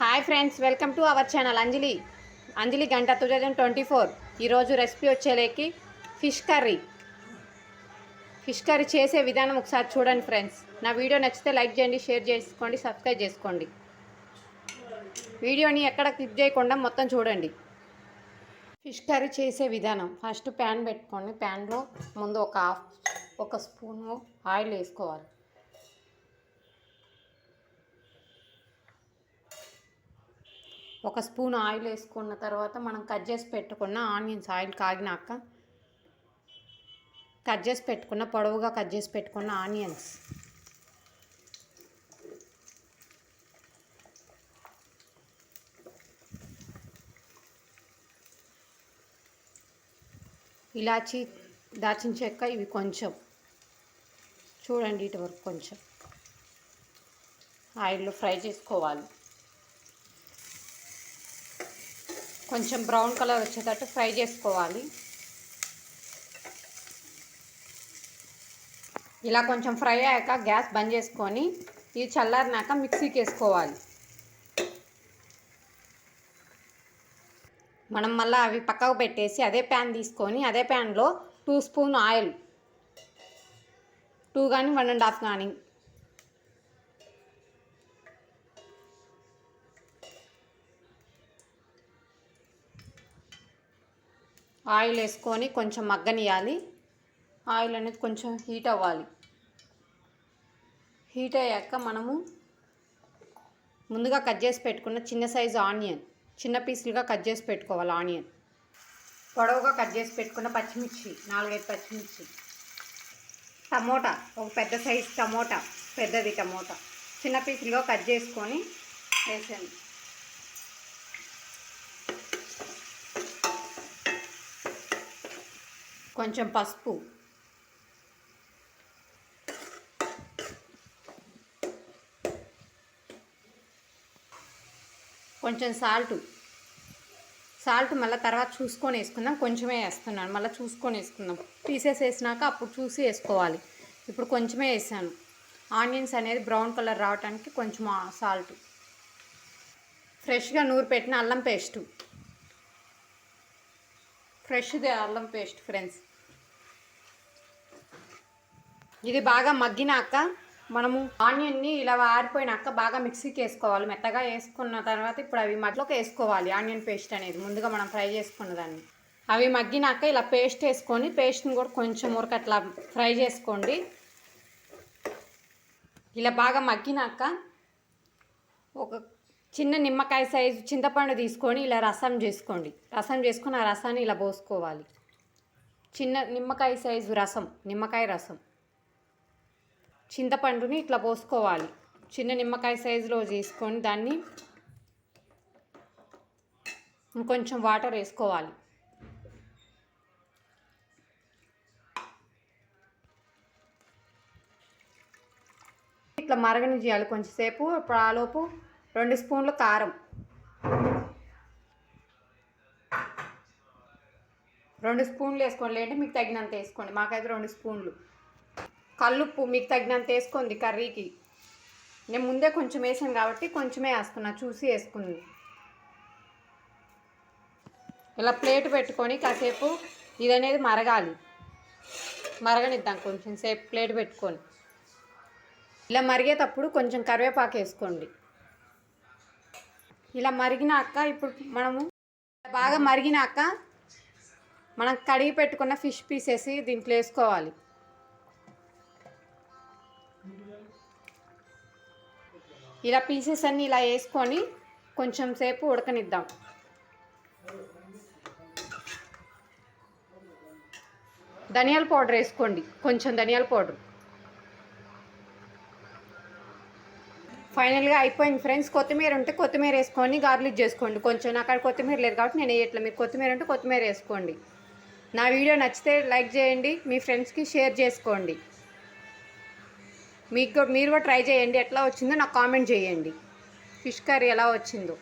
Hi friends welcome to our channel Anjali Anjali గంట two thousand twenty four ఈరోజు recipe వచ్చేలేకి fish curry fish curry చేసే విధానం ఒకసారి చూడండి ఫ్రెండ్స్ నా వీడియో నచ్చితే లైక్ చేయండి షేర్ చేసుకోండి సబ్స్క్రైబ్ చేసుకోండి. వీడియోని ఎక్కడ క్లిక్ చేయకుండా మొత్తం చూడండి. ఫిష్ కర్రీ చేసే విధానం. ఫస్ట్ ప్యాన్ పెట్టుకోండి. ప్యాన్లో ముందు ఒక హాఫ్ ఒక స్పూను ఆయిల్ వేసుకోవాలి. ఒక స్పూన్ ఆయిల్ వేసుకున్న తర్వాత మనం కట్ చేసి పెట్టుకున్న ఆనియన్స్ ఆయిల్ కాగినాక కట్ చేసి పెట్టుకున్న పొడవుగా కట్ చేసి పెట్టుకున్న ఆనియన్స్. ఇలాచి దాచిన చెక్క ఇవి కొంచెం. చూడండి ఇటు వరకు కొంచెం. ఆయిల్లో ఫ్రై చేసుకోవాలి. కొంచెం బ్రౌన్ కలర్ వచ్చేటట్టు ఫ్రై చేసుకోవాలి. ఇలా కొంచెం ఫ్రై అయ్యాక గ్యాస్ బంద్ చేసుకొని ఇది చల్లారినాక మిక్సీకి వేసుకోవాలి. మనం మళ్ళీ అవి పక్కకు పెట్టేసి అదే ప్యాన్ తీసుకొని అదే ప్యాన్లో టూ స్పూన్ ఆయిల్ టూ కానీ వన్ అండ్ హాఫ్ కానీ ఆయిల్ వేసుకొని కొంచెం మగ్గనియాలి ఆయిల్ అనేది కొంచెం హీట్ అవ్వాలి. హీట్ అయ్యాక మనము ముందుగా కట్ చేసి పెట్టుకున్న చిన్న సైజు ఆనియన్ చిన్న పీసులుగా కట్ చేసి పెట్టుకోవాలి ఆనియన్. పొడవుగా కట్ చేసి పెట్టుకున్న పచ్చిమిర్చి నాలుగైదు పచ్చిమిర్చి. టమోటా ఒక పెద్ద సైజు టమోటా పెద్దది టమోటా. చిన్న పీసులుగా కట్ చేసుకొని వేసాను కొంచెం పసుపు. కొంచెం సాల్ట్. సాల్ట్ మళ్ళీ తర్వాత చూసుకొని వేసుకుందాం. కొంచెమే వేస్తున్నాను. మళ్ళీ చూసుకొని వేసుకుందాం. పీసెస్ వేసినాక అప్పుడు చూసి వేసుకోవాలి. ఇప్పుడు కొంచెమే వేసాను. ఆనియన్స్ అనేది బ్రౌన్ కలర్ రావడానికి కొంచెం సాల్ట్. ఫ్రెష్గా నూరు పెట్టిన అల్లం పేస్టు. ఫ్రెష్ది అల్లం పేస్ట్ ఫ్రెండ్స్. ఇది బాగా మగ్గినాక మనము ఆనియన్ని ఇలా ఆరిపోయినాక బాగా మిక్సీకి వేసుకోవాలి. మెత్తగా వేసుకున్న తర్వాత ఇప్పుడు అవి మధ్యలోకి వేసుకోవాలి. ఆనియన్ పేస్ట్ అనేది ముందుగా మనం ఫ్రై చేసుకున్న దాన్ని. అవి మగ్గినాక ఇలా పేస్ట్ వేసుకొని పేస్ట్ని కూడా కొంచెం ఉరక అట్లా ఫ్రై చేసుకోండి. ఇలా బాగా మగ్గినాక ఒక చిన్న నిమ్మకాయ సైజు చింతపండు తీసుకొని ఇలా రసం చేసుకోండి. రసం చేసుకొని ఆ రసాన్ని ఇలా పోసుకోవాలి. చిన్న నిమ్మకాయ సైజు రసం నిమ్మకాయ రసం. చింతపండుని ఇట్లా పోసుకోవాలి. చిన్న నిమ్మకాయ సైజులో తీసుకొని దాన్ని ఇంకొంచెం వాటర్ వేసుకోవాలి. ఇట్లా మరగని చేయాలి కొంచెంసేపు ఇప్పుడు ఆలోపు రెండు స్పూన్లు కారం. రెండు స్పూన్లు వేసుకోండి లేదంటే మీకు తగినంత వేసుకోండి. మాకైతే రెండు స్పూన్లు. కల్లుప్పు మీకు తగినంత వేసుకోండి కర్రీకి. నేను ముందే కొంచెం వేసాను కాబట్టి కొంచెమే వేస్తున్నా చూసి వేసుకుంది. ఇలా ప్లేట్ పెట్టుకొని కాసేపు ఇది అనేది మరగాలి. మరగనిద్దాం కొంచెం సేపు ప్లేట్ పెట్టుకొని. ఇలా మరిగేటప్పుడు కొంచెం కరివేపాకు వేసుకోండి. ఇలా మరిగినాక ఇప్పుడు మనము బాగా మరిగినాక మనం కడిగి పెట్టుకున్న ఫిష్ పీసెస్ దీంట్లో వేసుకోవాలి. ఇలా పీసెస్ అన్నీ ఇలా వేసుకొని కొంచెం సేపు ఉడకనిద్దాం. ధనియాల పౌడర్ వేసుకోండి. కొంచెం ధనియాల పౌడర్. ఫైనల్గా అయిపోయింది ఫ్రెండ్స్ కొత్తిమీర ఉంటే కొత్తిమీర వేసుకొని గార్లిక్ చేసుకోండి. కొంచెం అక్కడ కొత్తిమీర లేదు కాబట్టి నేను వేయట్లేదు. మీకు కొత్తిమీర ఉంటే కొత్తిమీర వేసుకోండి. నా వీడియో నచ్చితే లైక్ చేయండి. మీ ఫ్రెండ్స్కి షేర్ చేసుకోండి. మీకు మీరు కూడా ట్రై చేయండి. ఎట్లా వచ్చిందో నాకు కామెంట్ చేయండి. ఫిష్ కర్రీ ఎలా వచ్చిందో.